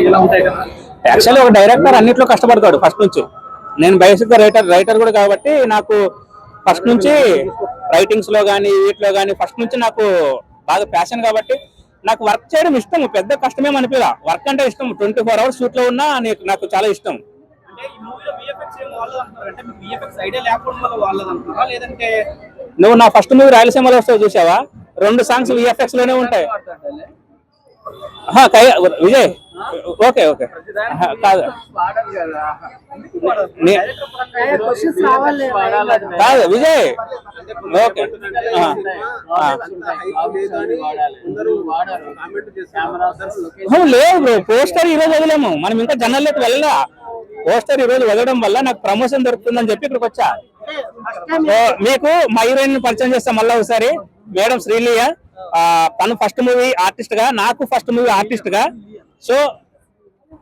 ఇలా ఉంటాయి కదా. యాక్చువల్లీ ఒక డైరెక్టర్ అన్నిట్లో కష్టపడతాడు ఫస్ట్ నుంచి. నేను బేసిక్గా రైటర్ రైటర్ కూడా కాబట్టి నాకు ఫస్ట్ నుంచి రైటింగ్స్లో కానీ వీటిలో కానీ ఫస్ట్ నుంచి నాకు బాగా ప్యాషన్ కాబట్టి నాకు వర్క్ చేయడం ఇష్టం. పెద్ద కష్టమేం అనిపిదా వర్క్ అంటే ఇష్టం. ట్వంటీ ఫోర్ అవర్స్ షూట్లో ఉన్నా నీకు- చాలా ఇష్టం. నువ్వు నా ఫస్ట్ మూవీ రాయలసీమలో వస్తావు చూసావా? రెండు సాంగ్స్ విఎఫ్ఎక్స్లోనే ఉంటాయి. Vijay okay okay. కాదు. కాదు. విజయ్. ఓకే. లేదు బ్రో పోస్టర్ ఈ రోజు వదిలేము. మనం ఇంకా జనాల్లోకి వెళ్ళలా. పోస్టర్ ఈ రోజు వదలడం వల్ల నాకు ప్రమోషన్ దొరుకుతుందని చెప్పి ఇక్కడికి వచ్చా. మీకు మా హీరోయిన్ పరిచయం చేస్తాం మళ్ళీ ఒకసారి. మేడం శ్రీలియ. తను ఫస్ట్ మూవీ ఆర్టిస్ట్గా నాకు ఫస్ట్ మూవీ ఆర్టిస్ట్గా. సో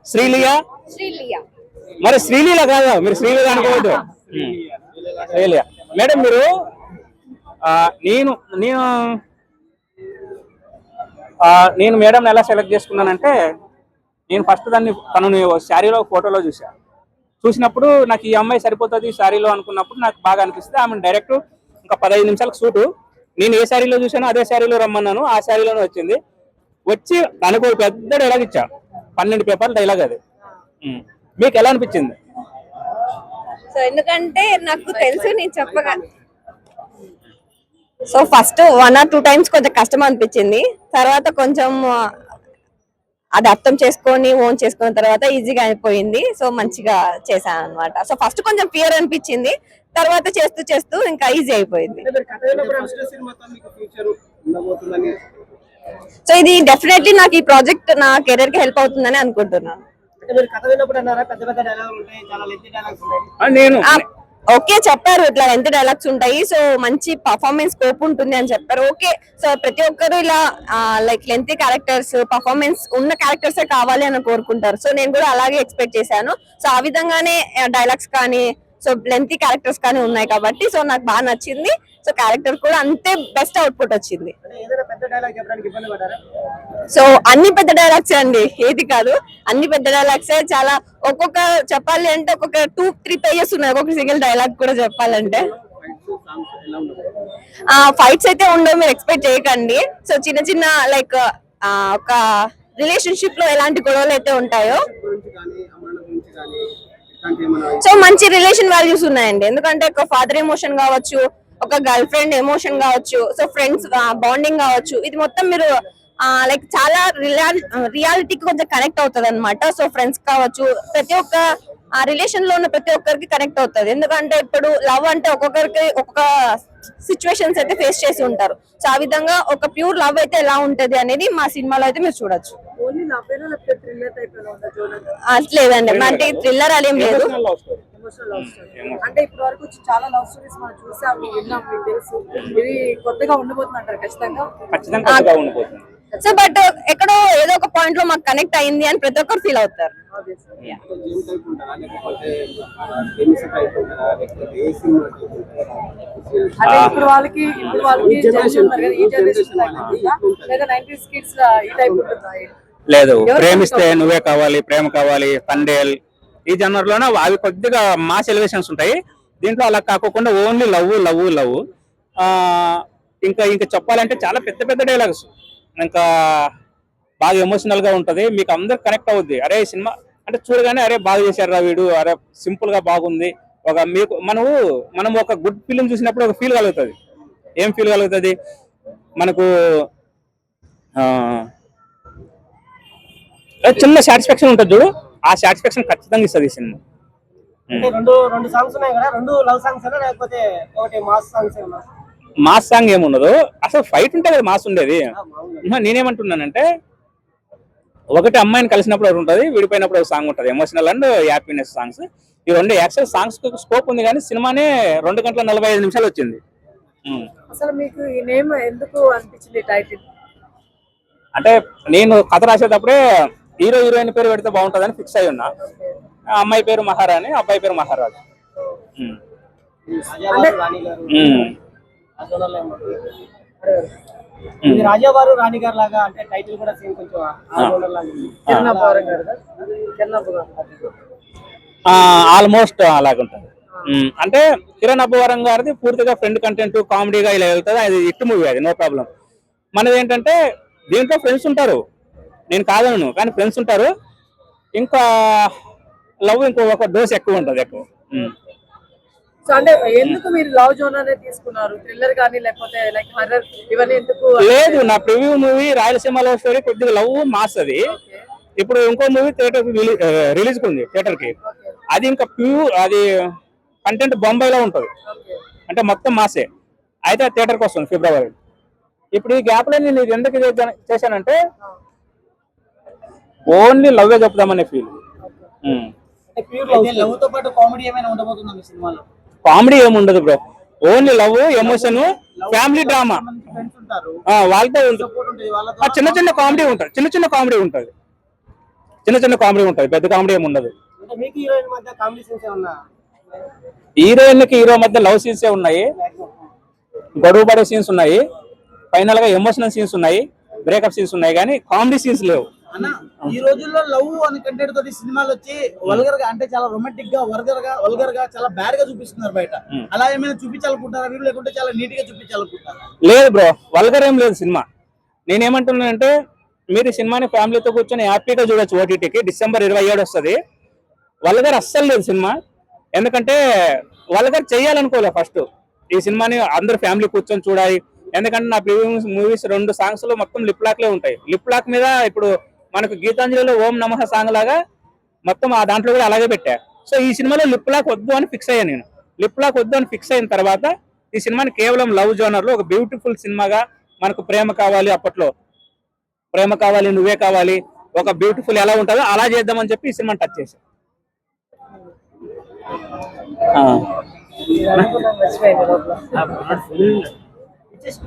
శ్రీలియ శ్రీలియా మరి శ్రీలీల కాదు మీరు శ్రీలీల అనుకోవద్దు. ఉమ్. శ్రీలీల. మేడం మీరు నేను నేను నేను మేడం ఎలా సెలెక్ట్ చేసుకున్నానంటే నేను ఫస్ట్ దాన్ని తనని శారీలో ఫోటోలో చూసా చూసినప్పుడు నాకు ఈ అమ్మాయి సరిపోతుంది శారీలో అనుకున్నప్పుడు నాకు బాగా అనిపిస్తే ఆమె డైరెక్ట్ ఇంకా పదహైదు నిమిషాలకు సూటు. నేను ఏ శారీలో చూసానో అదే శారీలో రమ్మన్నాను ఆ శారీలోనే వచ్చింది. వచ్చి ఒక పెద్ద డైలాగ్ ఇచ్చా. పన్నెండు పేపర్ల డైలాగ్ అది. మీకు ఎలా అనిపించింది? సో ఎందుకంటే నాకు తెలుసు నేను చెప్పగా. So first one or two times కొంచెం కష్టం అనిపించింది. తర్వాత కొంచెం అది అర్థం చేసుకొని ఓన్ చేసుకున్న తర్వాత ఈజీగా అయిపోయింది. సో మంచిగా చేశాను అనమాట సో ఫస్ట్ కొంచెం ఫియర్ అనిపించింది. తర్వాత చేస్తూ చేస్తూ ఇంకా ఈజీ అయిపోయింది. సో ఇది డెఫినెట్లీ నాకు ఈ ప్రాజెక్ట్ నా కెరీర్కి హెల్ప్ అవుతుందని అనుకుంటున్నాను. అంటే మీరు కథ విన్నప్పుడు అన్నారా? పెద్ద పెద్ద డైలాగులు ఉంటాయి చాలా లెంతీ డైలాగ్స్ ఉంటాయి. ఆ, నేను. ఆ, ఓకే చెప్పారు. ఇట్లా ఎంత డైలాగ్స్ ఉంటాయి. సో మంచి పర్ఫార్మెన్స్ స్కోప్ ఉంటుంది అని చెప్పారు. ఓకే సో ప్రతి ఒక్కరు ఇలా లైక్ లెంతీ క్యారెక్టర్స్ పర్ఫార్మెన్స్ ఉన్న క్యారెక్టర్స్ కావాలి అని కోరుకుంటారు. సో నేను కూడా అలాగే ఎక్స్పెక్ట్ చేశాను. సో ఆ విధంగానే డైలాగ్స్ కానీ సో లెంతీ క్యారెక్టర్స్ కానీ ఉన్నాయి కాబట్టి సో నాకు బాగా నచ్చింది. సో క్యారెక్టర్ కూడా అంతే బెస్ట్ అవుట్పుట్ వచ్చింది. సో అన్ని పెద్ద డైలాగ్స్ అండి ఏది కాదు. అన్ని పెద్ద డైలాగ్స్ చాలా ఒక్కొక్క చెప్పాలి అంటే ఒక్కొక్క టూ త్రీ పేజెస్ ఉన్నాయి ఒక్కొక్క సింగిల్ డైలాగ్ కూడా చెప్పాలంటే. ఫైట్స్ అయితే ఉండవు మీరు ఎక్స్పెక్ట్ చేయకండి. సో చిన్న చిన్న లైక్ ఒక రిలేషన్షిప్లో ఎలాంటి గొడవలు అయితే ఉంటాయో. సో మంచి రిలేషన్ వాల్యూస్ ఉన్నాయండి. ఎందుకంటే ఒక ఫాదర్ ఎమోషన్ కావచ్చు ఒక గర్ల్ ఫ్రెండ్ ఎమోషన్ కావచ్చు సో ఫ్రెండ్స్ బాండింగ్ కావచ్చు ఇది మొత్తం మీరు లైక్ చాలా రియాలిటీకి కొంచెం కనెక్ట్ అవుతుంది అనమాట సో ఫ్రెండ్స్ కావచ్చు ప్రతి ఒక్క ఆ రిలేషన్లో ఉన్న ప్రతి ఒక్కరికి కనెక్ట్ అవుతుంది. ఎందుకంటే ఇప్పుడు లవ్ అంటే ఒక్కొక్కరికి ఒక్కొక్క సిచ్యువేషన్స్ అయితే ఫేస్ చేసి ఉంటారు. సో ఆ విధంగా ఒక ప్యూర్ లవ్ అయితే ఎలా ఉంటది అనేది మా సినిమాలో అయితే మీరు చూడొచ్చు. ఓన్లీ నవ్వేనా లేకపోతే థ్రిల్లర్ టైప్లో ఉందా చూడండి అట్లేదండి అంటే థ్రిల్లర్ అదేం లేదు. స్టోరీ అంటే ఇప్పటి వరకు చాలా లవ్ స్టోరీస్ మనం చూసాము విన్నాం మీకు తెలుసు. ఇది కొత్తగా ఉండబోతుంది అంటారు ఖచ్చితంగా? ఖచ్చితంగా కొత్తగా ఉండిపోతుంది. సో బట్ ఎక్కడో ఏదో ఒక పాయింట్లో మాకు కనెక్ట్ అయింది అని ప్రతి ఒక్కరు ఫీల్ అవుతారు. సినిమా అంటే ఇప్పుడు వాళ్ళకి ఇప్పుడు వాళ్ళకి జనరేషన్ ఉన్నారు కదా ఈ జనరేషన్ లేదా నైన్టీస్ కిడ్స్ ఈ టైప్ ఉంటుందా? లేదు. ప్రేమిస్తే నువ్వే కావాలి ప్రేమ కావాలి తండేల్ ఈ జనర్లోనే అవి కొద్దిగా మాస్ ఎలివేషన్స్ ఉంటాయి. దీంట్లో అలా కాకోకుండా ఓన్లీ లవ్ లవ్ లవ్ ఇంకా ఇంకా చెప్పాలంటే చాలా పెద్ద పెద్ద డైలాగ్స్ ఇంకా బాగా ఎమోషనల్గా ఉంటది. మీకు అందరు కనెక్ట్ అవుద్ది. అరే సినిమా అంటే చూడగానే అరే బాగా చేశారు రా వీడు. అరే సింపుల్గా బాగుంది. ఒక మీకు మనము మనం ఒక గుడ్ ఫిలిం చూసినప్పుడు ఒక ఫీల్ కలుగుతుంది. ఏం ఫీల్ కలుగుతుంది? మనకు చిన్న సాటిస్ఫాక్షన్ ఉంటుంది చూడు. ఆ సాటిస్ఫాక్షన్ ఖచ్చితంగా ఇస్తుంది ఈ సినిమా అంటే రెండు రెండు సాంగ్స్ ఉన్నాయి కదా రెండు లవ్ సాంగ్స్ అయినా లేకపోతే ఒకటి మాస్ సాంగ్స్ మాస్ సాంగ్ ఏమున్నదో అసలు ఫైట్ ఉంటే కదా మాస్ ఉండేది. నేనేమంటున్నానంటే ఒకటి అమ్మాయిని కలిసినప్పుడు ఒకటి ఉంటుంది విడిపోయినప్పుడు ఒక సాంగ్ ఉంటుంది. ఎమోషనల్ అండ్ హ్యాపీనెస్ సాంగ్స్ ఈ రెండు యాక్చువల్ సాంగ్స్ స్కోప్ ఉంది కానీ సినిమానే రెండు గంటల నలభై ఐదు నిమిషాలు వచ్చింది. అసలు మీకు ఈ నేమ్ ఎందుకు అనిపించింది టైటిల్ అంటే నేను కథ రాసేటప్పుడే హీరో హీరోయిన్ పేరు పెడితే బాగుంటుందని ఫిక్స్ అయి ఉన్నా. ఆ అమ్మాయి పేరు మహారాణి అబ్బాయి పేరు మహారాజు. రాజావారు రాణి గారు లాగా అంటే టైటిల్ కూడా సేమ్ కొంచెం ఆల్మోస్ట్ అలాగుంటుంది అంటే కిరణ్ అబ్బవరం గారిది పూర్తిగా ఫ్రెండ్ కంటెంట్ కామెడీగా ఇలా వెళ్తుంది. అది ఇట్టు మూవీ అది నో ప్రాబ్లం మనది ఏంటంటే దీంట్లో ఫ్రెండ్స్ ఉంటారు. నేను కాదను కానీ ఫ్రెండ్స్ ఉంటారు. ఇంకా లవ్ ఇంకో ఒక డోస్ ఎక్కువ ఉంటుంది ఎక్కువ. సో అంటే ఎందుకు మీరు లవ్ జోన్ అనేది తీసుకున్నారు? థ్రిల్లర్ కానీ లేకపోతే లైక్ హర్రర్ ఇవన్నీ ఎందుకు? లేదు నా preview movie Rayalaseema love story కొద్దిగా లవ్ మాస్ అది ఇప్పుడు ఇంకో మూవీ థియేటర్ రిలీజ్ ఉంది థియేటర్కి. అది ఇంకా ప్యూర్ అది కంటెంట్ బొంబాయిలో ఉంటుంది. అంటే మొత్తం మాసే అయితే థియేటర్కి వస్తుంది ఫిబ్రవరి. ఇప్పుడు ఈ గ్యాప్లో నేను ఎందుకు చేశానంటే ఓన్లీ లవ్ చెప్దామనే ఫీల్. అంటే ప్యూర్ లవ్ లవ్తో పాటు కామెడీ ఏమైనా ఉండబోతుందా మీ సినిమాలో? కామెడీ ఏముండదు bro. Only love emotion family drama. Friends ఉంటారు. వాళ్ళతో ఉంటుంది సపోర్ట్ ఉంటుంది వాళ్ళతో ఆ చిన్న చిన్న కామెడీ ఉంటుంది చిన్న చిన్న కామెడీ ఉంటుంది. చిన్న చిన్న కామెడీ ఉంటుంది పెద్ద కామెడీ ఏమి ఉండదు. హీరోయిన్ మధ్య కామెడీ సీన్స్ ఏమన్నా? హీరోయిన్కి హీరో మధ్య లవ్ సీన్స్ ఉన్నాయి. గొడవ పడే సీన్స్ ఉన్నాయి. ఫైనల్గా ఎమోషనల్ సీన్స్ ఉన్నాయి బ్రేకప్ సీన్స్ ఉన్నాయి కానీ కామెడీ సీన్స్ లేవు. అన్న ఈ రోజుల్లో లవ్ అని కంటెంట్ తోటి సినిమాలు వచ్చి వల్గర్గా అంటే చాలా రొమాంటిక్గా వల్గర్గా వల్గర్గా చాలా బ్యాడ్గా చూపిస్తున్నారు బయట. అలా ఏమైనా చూపించాలనుకుంటారా మీరు లేకుంటే చాలా నీట్గా చూపించాలనుకుంటారా లేదు బ్రో వల్గర్ ఏం లేదు సినిమా. నేనేమంటున్నానంటే మీరు ఈ సినిమాని ఫ్యామిలీతో కూర్చొని హ్యాపీగా చూడొచ్చు ఓటీటీకి డిసెంబర్ ఇరవై ఏడు వస్తుంది. వల్గర్ అస్సలు లేదు సినిమా. ఎందుకంటే వల్గర్ చేయాలనుకోలే ఫస్ట్. ఈ సినిమాని అందరు ఫ్యామిలీ కూర్చొని చూడాలి. ఎందుకంటే నా ప్రీవియస్ మూవీస్ రెండు సాంగ్స్లో మొత్తం లిప్ లాక్ లే ఉంటాయి. లిప్ లాక్ మీద ఇప్పుడు మనకు గీతాంజలిలో ఓం నమః సాంగ్ లాగా మొత్తం ఆ దాంట్లో కూడా అలాగే పెట్టా. సో ఈ సినిమాలో లిప్ లాక్ వద్దు అని ఫిక్స్ అయ్యాను నేను. లిప్ లాక్ వద్దు అని ఫిక్స్ అయిన తర్వాత ఈ సినిమాని కేవలం లవ్ జోనర్లో ఒక బ్యూటిఫుల్ సినిమాగా మనకు ప్రేమ కావాలి అప్పట్లో. ప్రేమ కావాలి నువ్వే కావాలి ఒక బ్యూటిఫుల్ ఎలా ఉంటుందో అలా చేద్దామని చెప్పి ఈ సినిమాని టచ్ చేశాను ఇచ్చేసి-